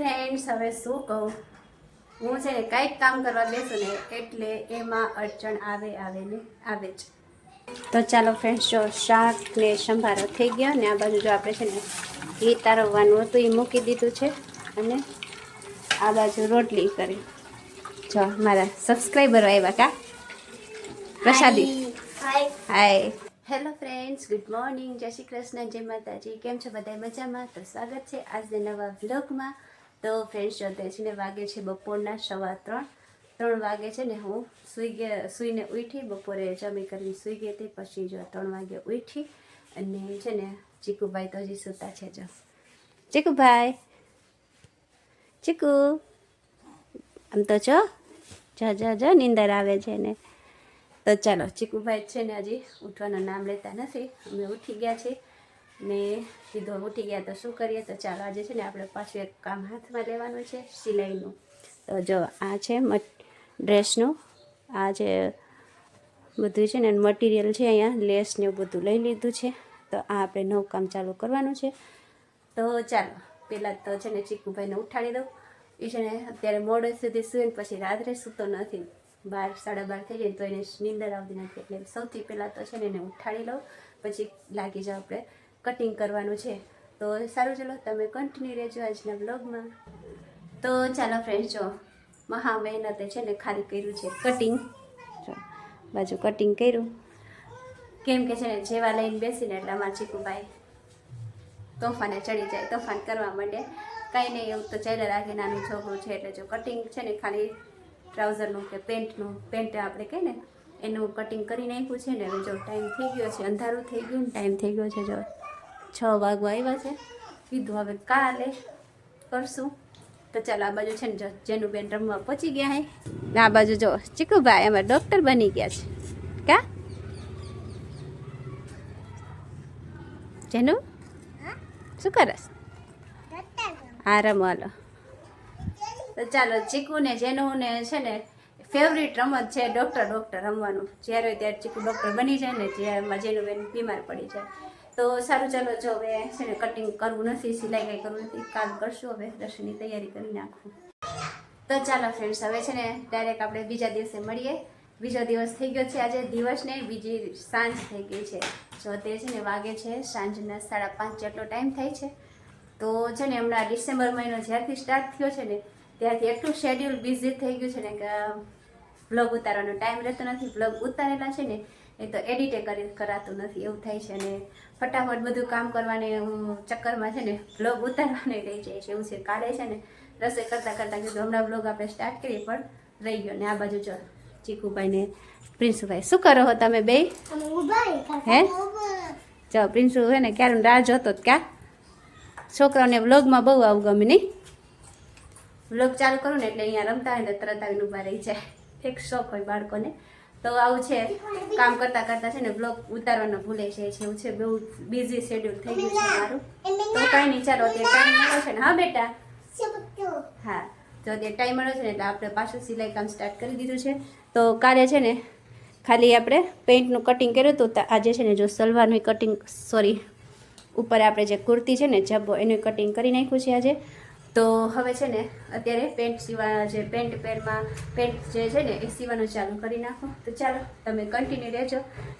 Friends હવે શું કહું? હું છે ને કંઈક કામ કરવા બેસું ને એટલે એમાં અડચણ આવે આવે ને આવે જ. તો ચાલો ફ્રેન્ડ્સ જો શાક ને સંભારો થઈ ગયો ને આ બાજુ જો આપણે છે ને ઘી તારવવાનું હતું એ મૂકી દીધું છે અને આ બાજુ રોટલી કરી. જો મારા સબસ્ક્રાઈબરો આવ્યા કા? પ્રસાદી. Hi hello friends good morning જય શ્રી કૃષ્ણ જય માતાજી. કેમ છો? બધા મજામાં? તો સ્વાગત છે આજના નવા વ્લોગમાં તો ફ્રેન્ડ્સ ને વાગે છે બપોરના સવા ત્રણ. ત્રણ વાગે છે ને હું સૂઈ ગયા, સૂઈને ઉઠી, બપોરે જમી કરીને સૂઈ ગઈ હતી. પછી જો ત્રણ વાગે ઉઠી અને છે ને ચીકુભાઈ તો હજી સૂતા છે જો. ચીકુભાઈ, ચીકુ, આમ તો જો, જ, જો જો નીંદર આવે છે ને. તો ચાલો, ચીકુભાઈ છે ને હજી ઉઠવાનું નામ લેતા નથી. અમે ઉઠી ગયા છીએ. ને કીધું ઉઠી ગયા તો શું કરીએ? તો ચાલો આજે છે ને આપણે પાછું એક કામ હાથમાં લેવાનું છે, સિલાઈનું. તો જો આ છે ડ્રેસનું. આ જે બધું છે ને, મટીરિયલ છે અહીંયા, લેસ ને બધું લઈ લીધું છે. તો આ આપણે નવું કામ ચાલુ કરવાનું છે. તો ચાલો, પહેલાં તો છે ને ચીકુભાઈને ઉઠાડી દઉં. એ છે ને અત્યારે મોડે સુધી સૂઈને પછી રાત્રે સૂતો નથી. બાર, સાડા બાર થઈ જાય તો એને નીંદર આવતી નથી. એટલે સૌથી પહેલાં તો છે ને એને ઉઠાડી લઉં. પછી લાગી જાઓ આપણે કટિંગ કરવાનું છે. તો સારું ચલો, તમે કન્ટિન્યુ રહેજો આજના બ્લોગમાં તો ચાલો ફ્રેન્ડ જો મહા મહેનતે છે ને ખાલી કર્યું છે કટિંગ બાજુ કટિંગ કર્યું. કેમ કે છે ને, જેવા લઈને બેસીને એટલે અમારા ચીકુભાઈ તોફાને ચડી જાય, તોફાન કરવા માંડે. કાંઈ નહીં, એવું તો ચાલ્યા રાખે, નાનું છોકરું છે એટલે જો કટિંગ છે ને ખાલી ટ્રાઉઝરનું કે પેન્ટનું, પેન્ટ આપણે કહે ને, એનું કટિંગ કરી નાખ્યું છે ને, હવે જો ટાઈમ થઈ ગયો છે, અંધારું થઈ ગયું ને ટાઈમ થઈ ગયો છે જો. છ વાગવા આવ્યા છે. કીધું હવે કાલે કરશું. તો ચાલો આ બાજુ છે ને જો જેનું બેન રમવા પહોંચી ગયા હે. આ બાજુ જો ચીકુભાઈ એમાં ડૉક્ટર બની ગયા છે. કા? જેનું? શું કરસ? હા, રમો, હાલો. તો ચાલો ચીકુ ને જેનું ને છે ને ફેવરિટ રમત છે ડૉક્ટર ડૉક્ટર રમવાનું. જ્યારે ત્યારે ચીકુ ડૉક્ટર બની જાય ને જ્યારમાં જેનું બેન બીમાર પડી જાય. તો સારું ચાલો, જો હવે છે ને કટિંગ કરવું નથી, સિલાઈ કંઈ કરવું નથી કાલ કરશું હવે, દર્શનની તૈયારી કરી નાખું. તો ચાલો ફ્રેન્ડ્સ હવે છે ને ડાયરેક્ટ આપણે બીજા દિવસે મળીએ. બીજો દિવસ થઈ ગયો છે આજે દિવસ ને બીજી સાંજ થઈ ગઈ છે. જો તે છે ને વાગે છે, સાંજના સાડા પાંચ જેટલો ટાઈમ થાય છે. તો છે ને હમણાં ડિસેમ્બર મહિનો જ્યારથી સ્ટાર્ટ થયો છે ને, ત્યારથી એટલું શેડ્યુલ બિઝી થઈ ગયું છે ને કે બ્લોગ ઉતારવાનો ટાઈમ રહેતો નથી. બ્લોગ ઉતારેલા છે ને એ તો એડિટે કરી કરાતું નથી. એવું થાય છે અને ફટાફટ બધું કામ કરવાને ચક્કરમાં છે ને બ્લોગ ઉતારવાને રહી જાય છે. એવું છે. કાલે છે ને રસોઈ કરતાં કરતાં કીધું હમણાં બ્લોગ આપણે સ્ટાર્ટ કરીએ પણ રહી ગયો ને આ બાજુ ચલો. ચીકુભાઈ ને પ્રિન્સુભાઈ શું કરો હો તમે બે? હે? જો પ્રિન્સુ હે ને ક્યારે રાહ જોતો ક્યાં? છોકરાઓને વ્લોગમાં બહુ આવું ગમે નહીં? વ્લોગ ચાલુ કરું ને એટલે અહીંયા રમતા હોય ને તરત આવીને ઊભા રહી જાય. એક શોખ હોય બાળકોને. તો આવું છે, કામ કરતા કરતાં છે ને બ્લોગ ઉતારવાનો ભૂલે છે એવું છે, બહુ બિઝી શેડ્યુલ થઈ ગયું છે મારું. તો કાંઈ નહીં, ચાલો તે ટાઈમ મળ્યો છે ને. હા, બેટા? હા, તો તે ટાઈમ મળ્યો છે ને, એટલે આપણે પાછું સિલાઈ કામ સ્ટાર્ટ કરી દીધું છે. તો કાલે છે ને, ખાલી આપણે પેન્ટનું કટિંગ કર્યું હતું. તો આજે છે ને, જો સલવારનું કટિંગ સોરી ઉપર આપણે જે કુર્તી છે ને, જબ્બો, એનું કટિંગ કરી નાખ્યું છે આજે. તો હવે છે ને, અત્યારે પેન્ટ સીવા જે પેન્ટ પેરમાં પેન્ટ જે છે ને, એ સીવાનું ચાલુ કરી નાખો. તો ચાલો, તમે કન્ટિન્યુ રહેજો.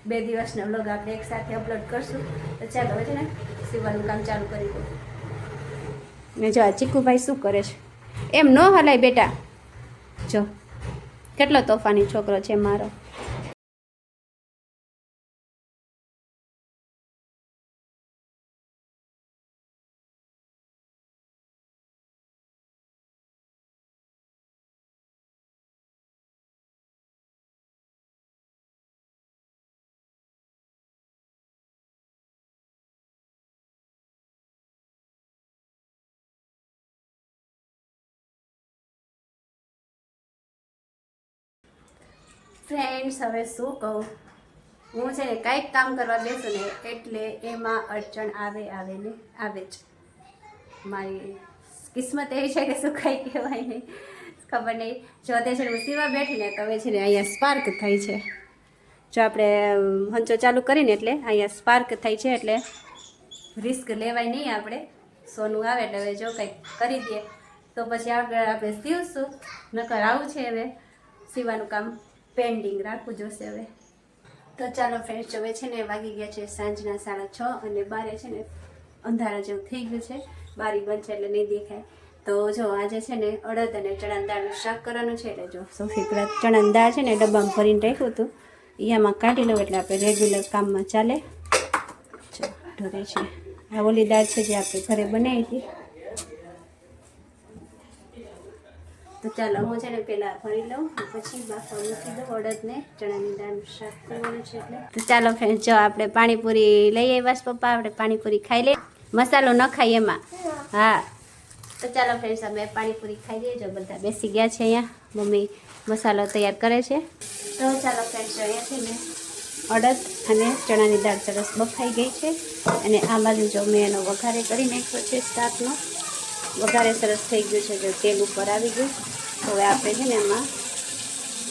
બે દિવસનો વ્લોગ આપણે એકસાથે અપલોડ કરશું. તો ચાલો, હવે છે ને, સીવાનું કામ ચાલુ કરી દો. ને જો આ ચીકુભાઈ શું કરે છે? એમ ન હલાય બેટા. જો, કેટલો તોફાની છોકરો છે મારો. ફ્રેન્ડ્સ હવે શું કહું? હું છે ને કંઈક કામ કરવા બેસું ને એટલે એમાં અડચણ આવે આવે ને આવે જ. મારી કિસ્મત એવી છે કે શું કંઈ કહેવાય નહીં. ખબર નહીં. જો તે છે હું સીવા બેઠીને તો હવે છે ને અહીંયા સ્પાર્ક થાય છે. જો આપણે હંચો ચાલુ કરીને એટલે અહીંયા સ્પાર્ક થાય છે એટલે રિસ્ક લેવાય નહીં આપણે. સોનું આવે એટલે હવે જો કંઈક કરી દઈએ. તો પછી આગળ આપણે સીવશું. નકર આવું છે હવે સીવાનું કામ. પેન્ડિંગ રાખવું જોશે હવે. તો ચાલો ફ્રેન્ડ્સ હવે છે ને વાગી ગયા છે સાંજના સાડા છ અને બારે છે ને અંધારા જેવું થઈ ગયું છે. બારી બંધ છે એટલે નહીં દેખાય. તો જો આજે છે ને અડદ અને ચણાની દાળનું શાક કરવાનું છે એટલે જો સૌથી પહેલાં ચણાની દાળ છે ને ડબ્બામાં ભરીને રાખ્યું હતું. આમાં કાઢી લઉં એટલે આપણે રેગ્યુલર કામમાં ચાલે. ઢોરે છે. આ ઓલી દાળ છે જે આપણે ઘરે બનાવી હતી. તો ચાલો, હું છે ને પહેલાં ભરી લઉં પછી બાફવા મૂકી દઉં અડદને, ચણાની દાળ શાક કરવાનું છે એટલે. તો ચાલો ફ્રેન્ડ જો આપણે પાણીપુરી લઈ આવ્યા છે પપ્પા, આપણે પાણીપુરી ખાઈ લઈએ. મસાલો ન ખાઈ એમાં. હા. તો ચાલો ફ્રેન્ડ્સ અમે પાણીપુરી ખાઈ લઈએ જો બધા બેસી ગયા છે અહીંયા. મમ્મી મસાલો તૈયાર કરે છે. તો ચાલો ફ્રેન્ડ્સ અહીંયાથી મેં અડદ અને ચણાની દાળ સરસ બફાઈ ગઈ છે. અને આ બાજુ જો મેં એનો વઘારે કરી નાખ્યો છે શાકનો. વઘારે સરસ થઈ ગયું છે જો તેલ ઉપર આવી ગયું. હવે આપણે છે ને એમાં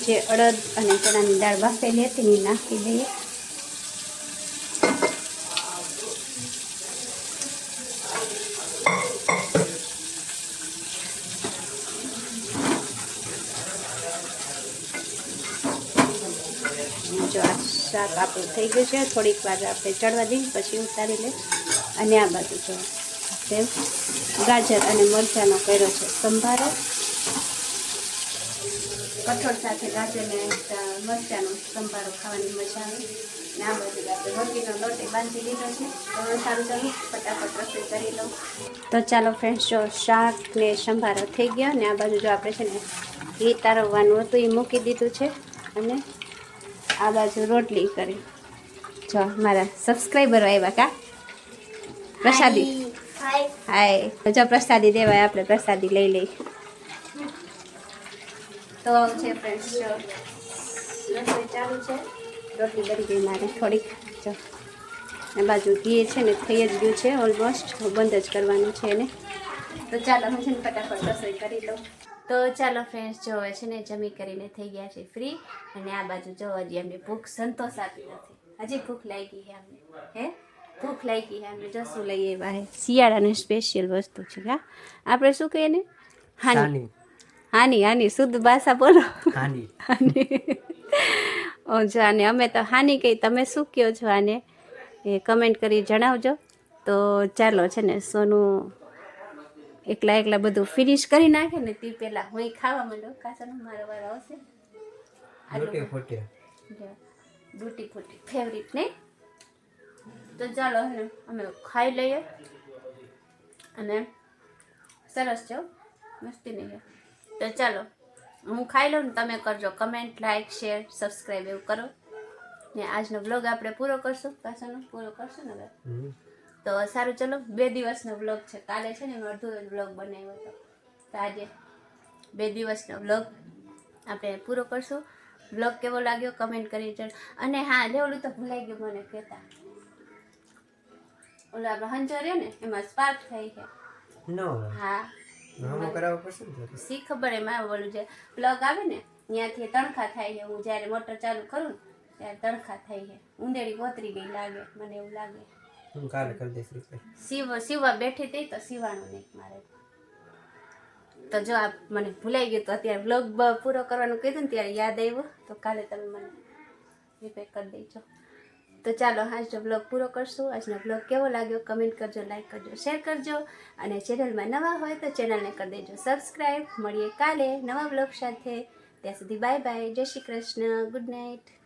જે અડદ અને ચણાની દાળ બાફેલી હતી એ નાખી દઈએ. જો આ શાક આપણું થઈ ગયું છે, થોડીક વાર આપણે ચડવા દઈએ, પછી ઉતારી લે અને આ બાજુ જો સેવ ગાજર અને મરચાંનો કર્યો છે. સંભારો. કઠોળ સાથે ગાજર ને મરચાંનો સંભારો ખાવાની મજા આવે. ને આ બધી આપણે રોટલીનો લોટ બાંધી લીધો છે. તો સારું ચાલો, ફટાફટ રસોઈ કરી લઉં. તો ચાલો ફ્રેન્ડ્સ જો શાક ને સંભારો થઈ ગયો ને આ બાજુ જો આપણે છે ને ઘી તારવવાનું હતું, એ મૂકી દીધું છે. અને આ બાજુ રોટલી કરી. જો મારા સબસ્ક્રાઈબરો આવ્યા કા? પ્રસાદી. હાય. જો પ્રસાદી દેવાય, આપણે પ્રસાદી લઈ લઈ. તો છે ફ્રેન્ડ્સ જો. રસોઈ ચાલુ છે. રોટલી બની ગઈ મારે થોડીક. જો. આ બાજુ ઘી છે ને, થઈ જ ગયું છે ઓલમોસ્ટ બંધ જ કરવાનું છે એને. તો ચાલો, હું છે ને ફટાફટ રસોઈ કરી લઉં. તો ચાલો ફ્રેન્ડ્સ જો છે ને જમી કરીને થઈ ગયા છે ફ્રી અને આ બાજુ જો હજી અમને ભૂખ સંતોષ આપી નથી. હજી ભૂખ લાગી છે અમને. હે? ભૂખ લાગી છે અમને જો શું લઈએ એવા હે શિયાળાની સ્પેશિયલ વસ્તુ છે હા? આપણે શું કહીએ ને? હાની. હાની હાની. શુદ્ધ ભાષા બોલો. હાની. હાની. ઓ જો આને અમે તો હાની કહી. તમે શું કહો છો આને? એ કમેન્ટ કરી જણાવજો. તો ચાલો છે ને સોનું એકલા એકલા બધું ફિનિશ કરી નાખે ને તે પહેલાં હું ખાવા માંડો કાસનો મારો વાર આવશે. ડૂટી ફૂટી. ફેવરિટ ને? તો ચાલો હે અમે ખાઈ લઈએ. અને સરસ છે મસ્તી નહીં તો ચાલો હું ખાઈ લઉં ને તમે કરજો કમેન્ટ લાઇક શેર સબસ્ક્રાઈબ એવું કરો. ને આજનો બ્લોગ આપણે પૂરો કરશું પાછળનો પૂરો કરશું ને હવે. તો સારું ચલો બે દિવસનો બ્લોગ છે. કાલે છે ને મેં અડધો બ્લોગ બનાવ્યો હતો. તો આજે બે દિવસનો બ્લોગ આપણે પૂરો કરશું. બ્લોગ કેવો લાગ્યો કમેન્ટ કરી અને હા લેવલું તો ભૂલાઈ ગયું મને કહેતા. ઓલું આપણે હંચો ને એમાં સ્પાર્ક થઈ છે. નો હા. નામો કરાવવો પડશે ને સી ખબર એમાં ઓલું જે પ્લગ આવે ને ત્યાંથી તણખા થાય છે. હું જ્યારે મોટર ચાલુ કરું ત્યારે તણખા થાય છે. ઉંદેડી કોતરી ગઈ લાગે મને એવું લાગે. હું કાલે કરી દઈશ સીવ સીવા બેઠી હતી તો સીવાનું નહીં મારે તો જો આ મને ભૂલાઈ ગયું તો અત્યારે બ્લોગ પૂરો કરવાનું કીધું ને ત્યારે યાદ આવ્યું. તો કાલે તમે મને રિપેર કરી દેજો. તો ચાલો આજનો બ્લોગ પૂરો કરશું. આજનો બ્લોગ કેવો લાગ્યો? કમેન્ટ કરજો લાઇક કરજો શેર કરજો. અને ચેનલમાં નવા હોય તો ચેનલને કરી દેજો. સબસ્ક્રાઈબ મળીએ કાલે નવા બ્લોગ સાથે. ત્યાં સુધી બાય બાય જય શ્રી કૃષ્ણ. Good night